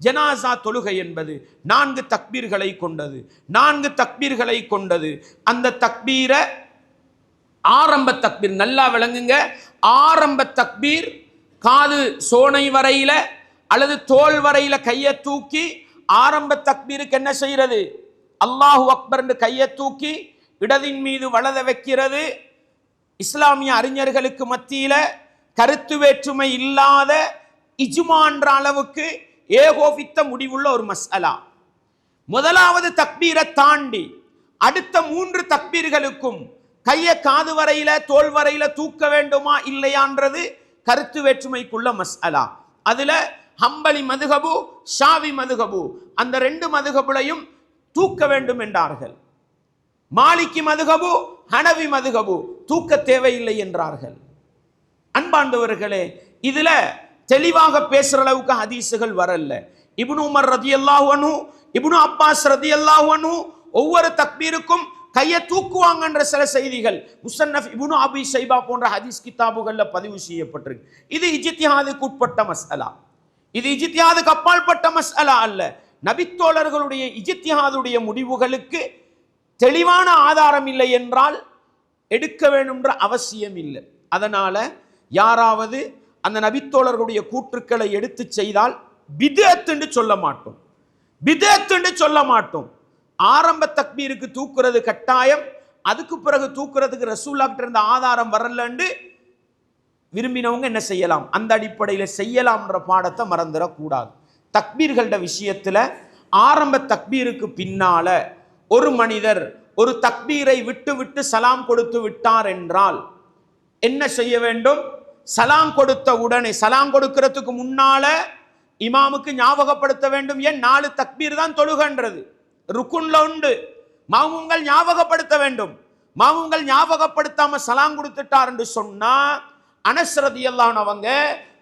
ஜனாசா தொழுகை என்பது நான்கு தக்பீர்களை கொண்டது. நான்கு தக்பீர்களை கொண்டது. அந்த தக்பீரை ஆரம்ப தக்பீர் நல்லா விளங்குங்க. ஆரம்ப தக்பீர் காது சோனை வரையில அல்லது தோல் வரையில கையை தூக்கி ஆரம்ப தக்பீருக்கு என்ன செய்யறது அல்லாஹு அக்பர் கையை தூக்கி இடதின் மீது வலத வைக்கிறது. இஸ்லாமிய அறிஞர்களுக்கு மத்தியில் கருத்து வேற்றுமை இல்லாத இஜுமான்ற அளவுக்கு ஏகோபித்த முடிவுள்ள ஒரு மசாலா முதலாவது தக்பீரை தாண்டி அடுத்த மூன்று தக்பீர்களுக்கும் கையை காது வரையில தோல் வரையில தூக்க வேண்டுமா இல்லையான்றது கருத்து வேற்றுமைக்குள்ள மஸ்அலா. அதுல ஹம்பலி மதுகபு ஷாவி மதுகபு அந்த ரெண்டு மதுகபுலையும் தூக்க வேண்டும் என்றார்கள். மாலிக்கு மதுகபு ஹனவி மதுகபு தூக்க தேவையில்லை என்றார்கள். அன்பாண்டவர்களே இதுல தெளிவாக பேசுற அளவுக்கு ஹதீஸுகள் வரல இப்னு உமர் ரதி அல்லாஹனு இப்னு அப்பாஸ் ரதி அல்லாஹனு ஒவ்வொரு தக்பீருக்கும் கையை தூக்குவாங்கன்ற சில செய்திகள். முசன்னஃப் இபுனு அபி சைபா போன்ற ஹதீஸ் கித்தாபுகளில் பதிவு செய்யப்பட்டிருக்கு. இது இஜித்தியாதுக்கு உட்பட்ட மஸ்அலா. இது இஜித்திஹாதுக்கு அப்பாற்பட்ட மஸ்அலா அல்ல. நபித்தோழர்களுடைய இஜித்தியாதுடைய முடிவுகளுக்கு தெளிவான ஆதாரம் இல்லை என்றால் எடுக்க வேணுன்ற அவசியம் இல்லை. அதனால் யாராவது அந்த நபித்தோழர்களுடைய கூற்றுக்களை எடுத்து செய்தால் பிதத்துன்னு சொல்ல மாட்டோம். பிதத்துன்னு சொல்ல மாட்டோம். ஆரம்ப தக்பீருக்கு தூக்குறது கட்டாயம். அதுக்கு பிறகு தூக்குறதுக்கு ரசூல்லாக்கிட்ட இருந்த ஆதாரம் வரலன்னு விரும்பினவங்க என்ன செய்யலாம்? அந்த அடிப்படையில் செய்யலாம்ன்ற பாடத்தை மறந்துடக்கூடாது. தக்பீர்கள்ட விஷயத்தில் ஆரம்ப தக்பீருக்கு பின்னால ஒரு மனிதர் ஒரு தக்பீரை விட்டு விட்டு சலாம் கொடுத்து விட்டார் என்றால் என்ன செய்ய வேண்டும்? சலாம் கொடுத்த உடனே சலாம் கொடுக்கிறதுக்கு முன்னால இமாமுக்கு ஞாபகப்படுத்த வேண்டும். ஏன்? நாலு தக்பீர் தான் தொழுகன்றது. ருக்குன்ல உண்டு. மாமுங்கள் ஞாபகப்படுத்த வேண்டும். மாமுங்கள் ஞாபகப்படுத்தாம சலாம் கொடுத்துட்டார் என்று சொன்னா அனஸ்ரதி அவங்க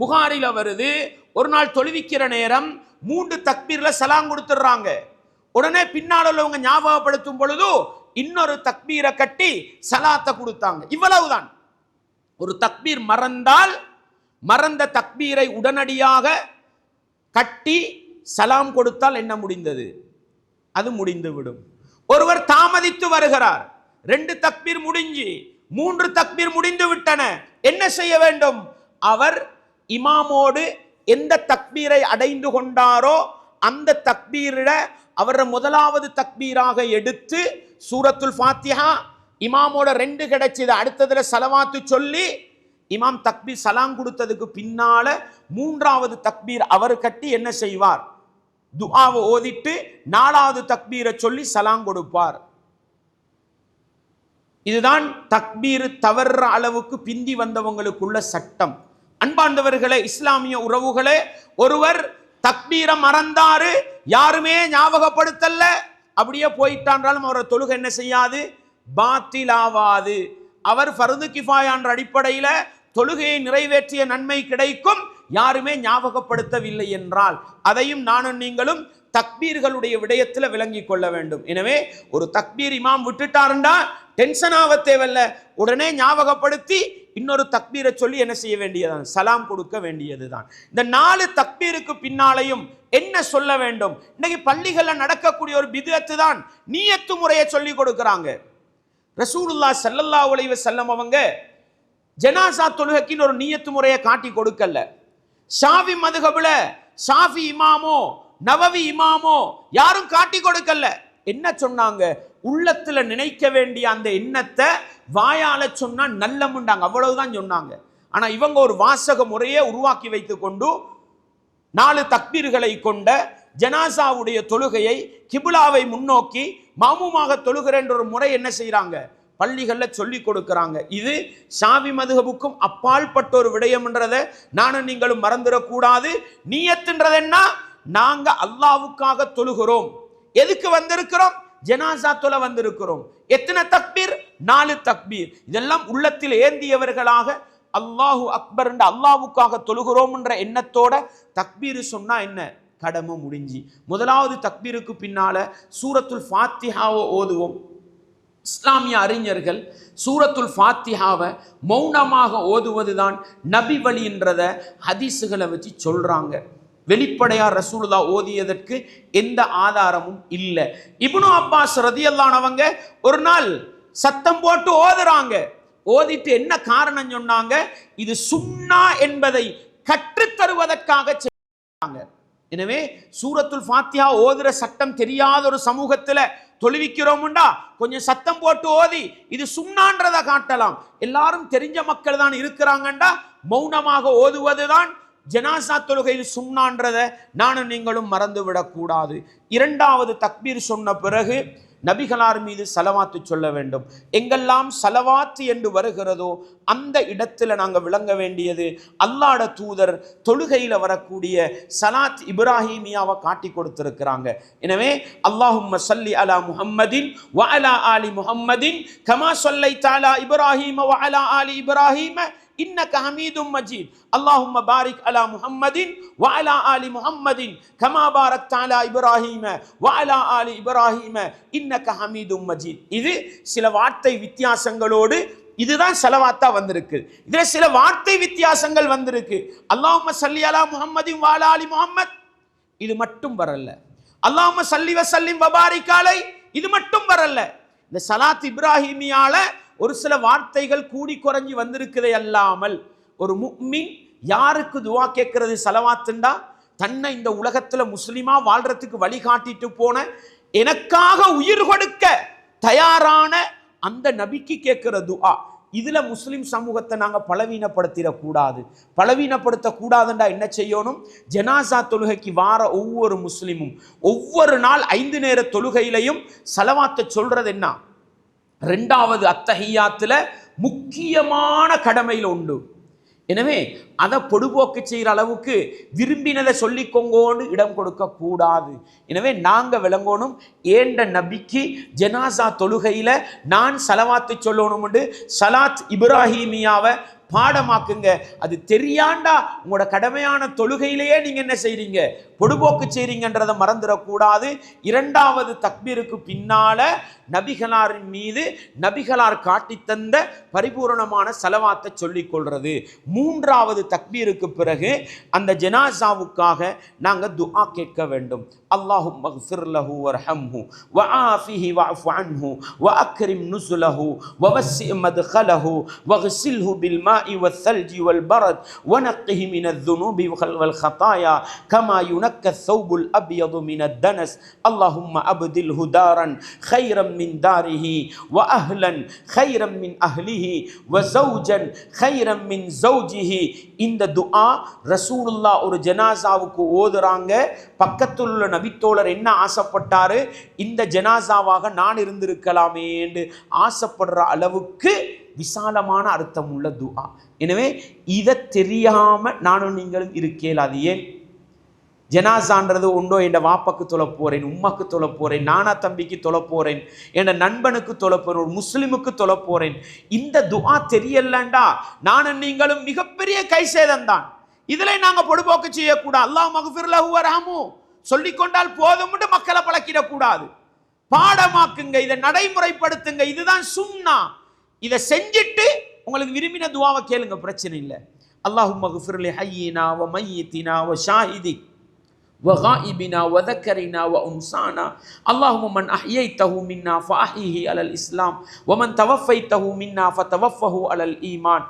புகாரில வருது ஒரு நாள் தொழுவிக்கிற நேரம் மூன்று தக்பீர்ல சலாம் கொடுத்துடுறாங்க. உடனே பின்னால் உள்ளவங்க ஞாபகப்படுத்தும் பொழுது இன்னொரு தக்பீரை கட்டி சலாத்தை கொடுத்தாங்க. இவ்வளவுதான். ஒரு தக்பீர் மறந்தால் மறந்த தக்பீரை உடனடியாக கட்டி சலாம் கொடுத்தால் என்ன முடிந்தது? அது முடிந்துவிடும். ஒருவர் தாமதித்து வருகிறார். ரெண்டு தக்பீர் முடிஞ்சு மூன்று தக்பீர் முடிந்து விட்டன. என்ன செய்ய வேண்டும்? அவர் இமாமோடு எந்த தக்பீரை அடைந்து கொண்டாரோ அந்த தக்பீரிட அவரை முதலாவது தக்பீராக எடுத்து சூரத்துல் ஃபாத்தியா இமாமோட ரெண்டு கிடைச்சது. அடுத்ததுல சலவாத்து சொல்லி இமாம் தக்பீர் சலாம் கொடுத்ததுக்கு பின்னால மூன்றாவது தக்பீர் அவர் கட்டி என்ன செய்வார்? துஆவை ஓதிட்டு நாலாவது தக்பீரை சொல்லி சலாம் கொடுப்பார். இதுதான் தக்பீர் தவற அளவுக்கு பிந்தி வந்தவங்களுக்குள்ள சட்டம். அன்பார்ந்தவர்களே இஸ்லாமிய உறவுகளே ஒருவர் தக்பீரை மறந்தாரு யாருமே ஞாபகப்படுத்தல அப்படியே போயிட்டான்றாலும் அவரை தொழுகை என்ன செய்யாது? பாத்திலாவாது. அவர் ஃபருது கிஃபாயான்ற அடிப்படையில் தொழுகையை நிறைவேற்றிய நன்மை கிடைக்கும். யாருமே ஞாபகப்படுத்தவில்லை என்றால் அதையும் நானும் நீங்களும் தக்பீர்களுடைய விடயத்தில் விளங்கி கொள்ள வேண்டும். எனவே ஒரு தக்பீர் இமாம் விட்டுட்டாருண்டா டென்ஷன் ஆக தேவையில்ல. உடனே ஞாபகப்படுத்தி இன்னொரு தக்பீரை சொல்லி என்ன செய்ய வேண்டியதுதான்? சலாம் கொடுக்க வேண்டியதுதான். இந்த நாலு தக்பீருக்கு பின்னாலையும் என்ன சொல்ல வேண்டும்? இன்னைக்கு பள்ளிகளில் நடக்கக்கூடிய ஒரு பிதத்து தான் நீயத்து முறையை சொல்லி கொடுக்குறாங்க. ரசூலுல்லா சல்லல்லா உலைவ செல்லம் அவங்க ஜனாசா தொழுகைக்குன்னு ஒரு நீயத்து முறையை காட்டி கொடுக்கல. ஷாஃபி மதுகபுல ஷாஃபி இமாமோ நவவி இமாமோ யாரும் காட்டி கொடுக்கல. என்ன சொன்னாங்க? உள்ளத்துல நினைக்க வேண்டிய அந்த எண்ணத்தை வாயால சொன்னா நல்லமுண்டாங்க. அவ்வளவுதான் சொன்னாங்க. ஆனா இவங்க ஒரு வாசக முறையை உருவாக்கி வைத்து கொண்டு நாலு தக்பீர்களை கொண்ட ஜனாசாவுடைய தொழுகையை கிபுலாவை முன்னோக்கி மாமுமாக தொழுகிறேன்ற ஒரு முறை என்ன செய்கிறாங்க பள்ளிகளில் சொல்லி கொடுக்குறாங்க. இது சாவி மதுகபுக்கும் அப்பாற்பட்ட ஒரு விடயம்ன்றதை நானும் நீங்களும் மறந்துடக்கூடாது நீயத்துன்றது என்ன? அல்லாவுக்காக தொழுகிறோம். எதுக்கு வந்திருக்கிறோம்? ஜனாசா தொலை வந்திருக்கிறோம். எத்தனை தக்பீர்? நாலு தக்பீர். இதெல்லாம் உள்ளத்தில் ஏந்தியவர்களாக அல்லாஹு அக்பர் என்ற அல்லாவுக்காக தொழுகிறோம்ன்ற எண்ணத்தோட தக்பீர் சொன்னா என்ன? கடமை முடிஞ்சு. முதலாவது தக்பீருக்கு பின்னால சூரத்துல் ஃபாத்திஹாவை ஓதுவோம். இஸ்லாமிய அறிஞர்கள் சூரத்துல் ஃபாத்திஹாவை மௌனமாக ஓதுவதுதான் நபி வழின்றத ஹதீஸுகளை வச்சு சொல்றாங்க. வெளிப்படையார் ரசூலுதா ஓதியதற்கு எந்த ஆதாரமும் இல்லை. இப்னு அப்பாஸ் ரதியல்லானவங்க ஒரு நாள் சத்தம் போட்டு ஓதுறாங்க. ஓதிட்டு என்ன காரணம் சொன்னாங்க? இது சுன்னா என்பதை கற்றுத்தருவதற்காக செய்றாங்க. எனவே சூரத்துல் ஃபாத்தியா ஓதுற சட்டம் தெரியாத ஒரு சமூகத்தில் தொழுவிக்கிறோமுண்டா கொஞ்சம் சத்தம் போட்டு ஓதி இது சுண்ணான்றதை காட்டலாம். எல்லாரும் தெரிஞ்ச மக்கள் தான் இருக்கிறாங்கண்டா மௌனமாக ஓதுவதுதான் ஜனாசா தொழுகையில் சுண்ணான்றதை நானும் நீங்களும் மறந்து விடக்கூடாது இரண்டாவது தக்பீர் சொன்ன பிறகு நபிகளார் மீது சலவாத்து சொல்ல வேண்டும். எங்கெல்லாம் சலவாத்து என்று வருகிறதோ அந்த இடத்துல நாங்கள் விளங்க வேண்டியது அல்லாட தூதர் தொழுகையில் வரக்கூடிய சலாத் இப்ராஹிமியாவை காட்டி கொடுத்திருக்கிறாங்க. எனவே அல்லாஹும் சல்லி அலா முஹம்மதின் வ அலா ஆலி முஹம்மதின் கமா சொல்லை தாலா இப்ராஹிம வ அலா ஆலி இப்ராஹிம இன்னக ஹமீதும் மஜீத். அல்லாஹும்ம பாரிக் அலா முஹம்மதின் வ ஆலி முஹம்மதின். கமா பாரக் தாலா இப்ராஹிம வ ஆலி இப்ராஹிம. இன்னக ஹமீதும் மஜீத். இது சில வார்த்தை வித்தியாசங்களோடு இதுதான் செலவாத்தா வந்திருக்கு. இதுல சில வார்த்தை வித்தியாசங்கள் வந்திருக்கு. அல்லாஹும்ம சல்லி அலா முஹம்மதின் வாலா அலி முஹம்மத். இது மட்டும் வரல. அல்லாஹும்ம சல்லி வசல்லிம் வபாரிக்காலை இது மட்டும் வரல. இந்த சலாத் இப்ராஹிமியால ஒரு சில வார்த்தைகள் கூடி குறைஞ்சி வந்திருக்குதே அல்லாமல் ஒரு முக்மின் யாருக்கு துவா கேட்கறது செலவாத்துண்டா? தன்னை இந்த உலகத்தில் முஸ்லிமா வாழ்றதுக்கு வழிகாட்டிட்டு போன எனக்காக உயிர் கொடுக்க தயாரான அந்த நபிக்கு கேட்கிற துஆ இதில் முஸ்லீம் சமூகத்தை நாங்கள் பலவீனப்படுத்திடக்கூடாது. பலவீனப்படுத்தக்கூடாதுண்டா என்ன செய்யணும்? ஜனாசா தொழுகைக்கு வார ஒவ்வொரு முஸ்லீமும் ஒவ்வொரு நாள் ஐந்து நேர தொழுகையிலையும் செலவாத்த சொல்கிறது என்ன? ரெண்டாவது அத்தகையாத்தில் முக்கியமான கடமையில் உண்டு. எனவே அதை பொடுபோக்கு செய்கிற அளவுக்கு விரும்பினதை சொல்லிக்கொங்கோன்னு இடம் கொடுக்க கூடாது. எனவே நாங்கள் விளங்கணும் ஏண்ட நபிக்கு ஜெனாசா தொழுகையில் நான் சலவாத்து சொல்லணும்ண்டு சலாத் இப்ராஹிமியாவை பாடமாக்குங்க. அது தெரியாண்டா உங்களோட கடமையான தொழுகையிலேயே நீங்கள் என்ன செய்கிறீங்க பொடுபோக்கு செய்றீங்கன்றதை மறந்துடக்கூடாது. இரண்டாவது தக்பீருக்கு பின்னால நபிகளாரின் மீது நபிகளார் காட்டித்தந்த பரிபூரணமான செலவாத்தை சொல்லிக் கொள்வது மூன்றாவது தக்பீருக்கு பிறகு அந்த ஜனாசாவுக்காக நாங்கள் துஆ கேட்க வேண்டும். அல்லாஹும் மஃபிர் லஹு வர்ஹம்ஹு வஆஃபிஹி வஃஃப் அன்ஹு வஅக்ரிம் நுசுலஹு வவஸ்ஸி மத்கலஹு வஃசில்ஹு பில்மாஇ வல்தல்ஜி வல்பரத் வனக்கிஹி மினத் துனூபி வல் ஹதாயா கமாயுன ينكى الثوب الأبيض من الدنس اللهم أبدله دارا خيرا من داره وأهلا خيرا من أهله وزوجا خيرا من زوجه இந்த துஆ ரசூலுல்லா ஒரு ஜனாசாவுக்கு ஓதுறாங்க பக்கத்தில் உள்ள நபித்தோழர் என்ன ஆசைப்பட்டாரு இந்த ஜனாசாவாக நான் இருந்திருக்கலாமே என்று ஆசைப்படுற அளவுக்கு விசாலமான அர்த்தம் உள்ள துஆ எனவே இதை தெரியாம நானும் நீங்களும் இருக்கேல் அது ஏன் ஜனாசான்றது உண்டோ என் வாப்பாக்கு தொலை போறேன் உம்மாக்கு தொலை நானா தம்பிக்கு தொலை போகிறேன் என் நண்பனுக்கு தொலை போறேன் ஒரு முஸ்லீமுக்கு தொலை இந்த துஆ தெரியலண்டா? நானும் நீங்களும் மிகப்பெரிய கை சேதம்தான் இதுல நாங்கள் பொடுபோக்கு செய்யக்கூடாது அல்லாஹ் மகஃபிர்லஹு வரஹமு சொல்லிக்கொண்டால் போதும்னு மக்களை பழக்கிடக்கூடாது. பாடமாக்குங்க இதை நடைமுறைப்படுத்துங்க இதுதான் சுன்னா. இதை செஞ்சுட்டு உங்களுக்கு விரும்பின துவாவை கேளுங்க பிரச்சனை இல்லை. அல்லாஹு மகஃபிர்லி ஹையினா வ மையித்தினா வ ஷாஹிதி. وغائبنا وذكرنا وأنسانا اللهم من أحييته منا فأحيه على الإسلام ومن توفيته منا فتوفه على الإيمان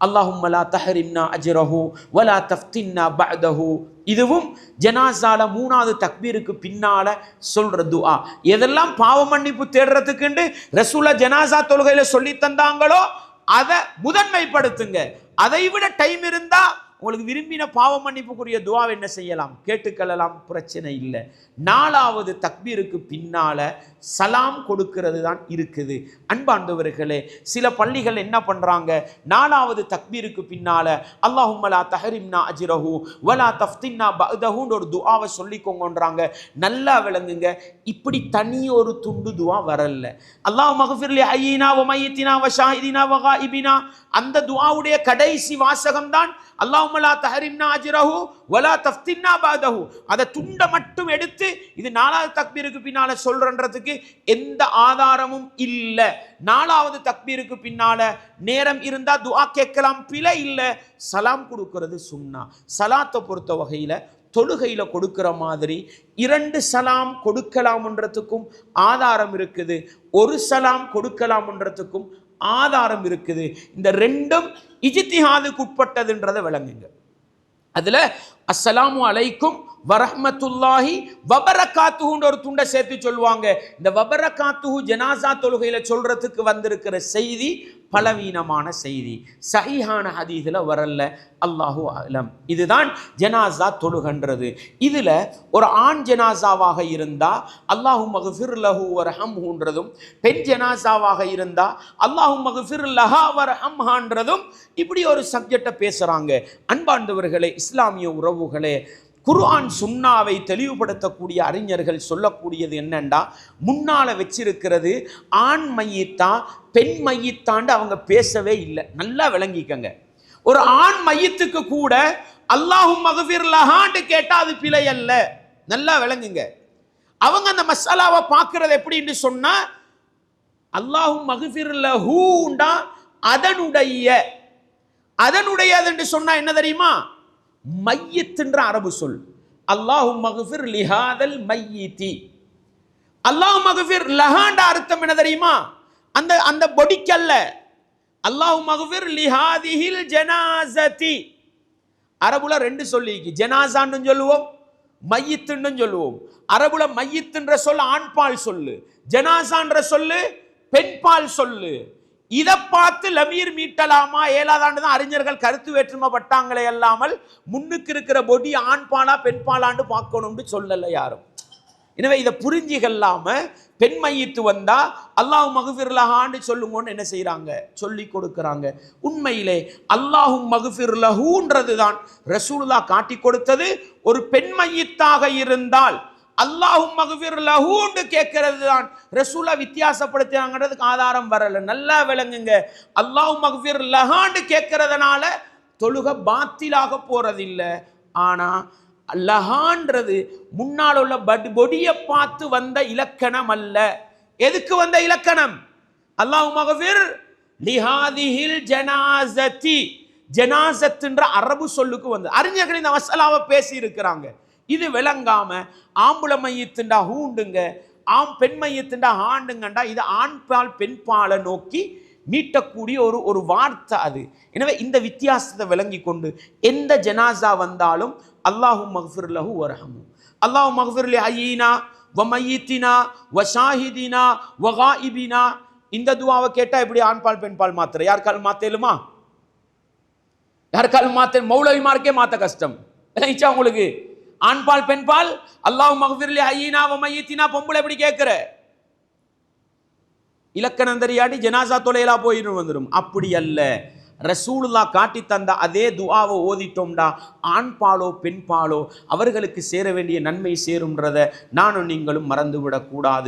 اللهم لا تحرمنا أجره ولا تفتنا بعده இதுவும் ஜனாசால மூணாவது தக்பீருக்கு பின்னால சொல்ற துஆ எதெல்லாம் பாவ மன்னிப்பு தேடுறதுக்குண்டு ரசூலா ஜனாசா தொழுகையில சொல்லி தந்தாங்களோ அதை முதன்மைப்படுத்துங்க அதை விட டைம் இருந்தா உங்களுக்கு விரும்பின பாவ மன்னிப்புக்குரிய துவாவை என்ன செய்யலாம்? கேட்டுக்கொள்ளலாம் பிரச்சனை இல்லை. நாலாவது தக்பீருக்கு பின்னால சலாம் கொடுக்கிறது தான் இருக்குது. அன்பாண்டவர்களே சில பள்ளிகள் என்ன பண்றாங்க? நாலாவது தக்பீருக்கு பின்னால அல்லாஹுமலா தஹரிம்னா அஜிரஹு வலா தஃப்தின்னா பதஹுன்னு ஒரு துவாவை சொல்லிக்கோங்கன்றாங்க. நல்லா விளங்குங்க. இப்படி தனி ஒரு துண்டு துவா வரல. அல்லாஹ் மகஃபிர்லி ஐயினா வ மையித்தினா வ ஷாஹிதினா அந்த துவாவுடைய கடைசி வாசகம் தான் அல்லாஹ் அல்லாஹும்மலா தஹரிம்னா அஜிரஹு வலா தஃப்தின்னா பாதஹு அதை துண்டை மட்டும் எடுத்து இது நாலாவது தக்பீருக்கு பின்னால சொல்கிறன்றதுக்கு எந்த ஆதாரமும் இல்லை. நாலாவது தக்பீருக்கு பின்னால நேரம் இருந்தால் துவா கேட்கலாம் பிழை இல்லை. சலாம் கொடுக்கறது சுண்ணா சலாத்தை பொறுத்த வகையில் தொழுகையில் கொடுக்கிற மாதிரி இரண்டு சலாம் கொடுக்கலாம்ன்றதுக்கும் ஆதாரம் இருக்குது. ஒரு சலாம் கொடுக்கலாம்ன்றதுக்கும் ஆதாரம் இருக்குது. இந்த ரெண்டும் இஜித்திஹாதுக்கு உட்பட்டதுன்றதை விளங்குங்க. அதில் அஸ்ஸலாமு அலைக்கும் வரஹ்மத்துல்லாஹி வபரகாத்துஹுன்ற ஒரு துண்டை சேர்த்து சொல்லுவாங்க. இந்த வபரகாத்துஹு ஜனாசா தொழுகையில் சொல்றதுக்கு வந்திருக்கிற செய்தி பலவீனமான செய்தி. சஹிஹான ஹதீஸில் வரல அல்லாஹு அலம். இதுதான் ஜனாசா தொழுகன்றது. இதில் ஒரு ஆண் ஜனாசாவாக இருந்தால் அல்லாஹு மகஃபிர் லஹு வரஹம்ஹுன்றதும் பெண் ஜனாசாவாக இருந்தால் அல்லாஹு மகஃபிர் லஹா வரஹம்ஹான்றதும் இப்படி ஒரு சப்ஜெக்டை பேசுகிறாங்க அன்பாண்டவர்களே இஸ்லாமிய உறவுகளே குர்ஆன் சுன்னாவை தெளிவுபடுத்தக்கூடிய அறிஞர்கள் சொல்லக்கூடியது என்னென்னா முன்னால் வச்சிருக்கிறது ஆண் மையத்தான் பெண் மையத்தாண்டு அவங்க பேசவே இல்லை. நல்லா விளங்கிக்கங்க. ஒரு ஆண் மையத்துக்கு கூட அல்லாஹும் மகஃபிர் கேட்டால் அது பிழை அல்ல. நல்லா விளங்குங்க. அவங்க அந்த மசாலாவை பார்க்கறது எப்படின்னு சொன்னால் அல்லாஹும் மகஃபிர் ஹூண்டா அதனுடைய அதனுடையது சொன்னால் என்ன தெரியுமா? மையத்துன்ற அரபு சொல். அல்லாஹு மகஃபிர் லிஹாதல் மையிதி. அல்லாஹ் மகஃபிர் லஹாண்டா அர்த்தம் என்ன தெரியுமா? அந்த அந்த பொடிக்கல்ல. அல்லாஹு மகஃபிர் லிஹாதிஹில் ஜனாசதி அரபுல ரெண்டு சொல்லிக்கு ஜனாசான்னு சொல்லுவோம் மையத்துன்னு சொல்லுவோம். அரபுல மையத்துன்ற சொல் ஆண்பால் சொல்லு. ஜனாசான்ற சொல்லு பெண்பால் சொல்லு. இதை பார்த்து லமீர் மீட்டலாமா? ஏழாதாண்டு தான் அறிஞர்கள் கருத்து வேற்றுமைப்பட்டாங்களே அல்லாமல் முன்னுக்கு இருக்கிற பொடி ஆண்பாலா பெண்பாலான்னு பார்க்கணும்னு சொல்லலை யாரும். எனவே இதை புரிஞ்சிகல்லாம பெண் மையத்து வந்தா அல்லாஹ் மகுஃபிர்லஹான்னு சொல்லுங்கன்னு என்ன செய்கிறாங்க சொல்லி கொடுக்குறாங்க. உண்மையிலே அல்லாஹும் மகுஃபிர்லஹூன்றது தான் ரசூலுல்லா காட்டி கொடுத்தது. ஒரு பெண் மையத்தாக இருந்தால் அல்லாஹும் மகவீர் லஹூன்னு கேட்கறது தான் ரசூலா வித்தியாசப்படுத்தினாங்கிறதுக்கு ஆதாரம் வரல. நல்லா விளங்குங்க. அல்லாஹும் மகவீர் லஹான்னு கேட்கறதுனால தொழுக பாத்திலாக போறதில்லை. ஆனா லஹான்றது முன்னால் உள்ள பட் பொடியை பார்த்து வந்த இலக்கணம் அல்ல. எதுக்கு வந்த இலக்கணம்? அல்லாஹ் மகவீர் லிஹாதிஹில் ஜனாசதி ஜனாசத்துன்ற அரபு சொல்லுக்கு வந்து அறிஞர்கள் இந்த மசாலாவை பேசி இருக்கிறாங்க இது விளங்காம ஆம்புல மையத்துண்டா ஹூண்டுங்க ஆம் பெண் மையத்துண்டா ஆண்டுங்கண்டா. இது ஆண் பால் பெண் பாலை நோக்கி மீட்டக்கூடிய ஒரு ஒரு வார்த்தை அது. எனவே இந்த வித்தியாசத்தை விளங்கி கொண்டு எந்த ஜனாசா வந்தாலும் அல்லாஹு மஹ்ஃபிர் லஹு வரஹமு. அல்லாஹு மஹ்ஃபிர் அயீனா ஐயீனா வ மையித்தினா வ ஷாஹிதினா இந்த துவாவை கேட்டா எப்படி ஆண்பால் பெண்பால் மாத்திரை யாருக்கால் மாத்தேலுமா? யாருக்கால் மாத்த மௌலவிமாருக்கே மாத்த கஷ்டம். விளங்கிச்சா உங்களுக்கு? ஆண்பால் பெண்பால்? அல்லாஹ் மகஃபிர்லி ஐயினா வ பொம்பளை எப்படி கேட்குற இலக்கணம் தெரியாட்டி ஜனாசா தொலைலா போயிட்டு வந்துடும் அப்படி அல்ல. ரசூலுல்லா காட்டி தந்த அதே துவாவை ஓதிட்டோம்டா. ஆண் பாலோ பெண் பாலோ அவர்களுக்கு சேர வேண்டிய நன்மை சேரும்ன்றதை நானும் நீங்களும் மறந்துவிடக்கூடாது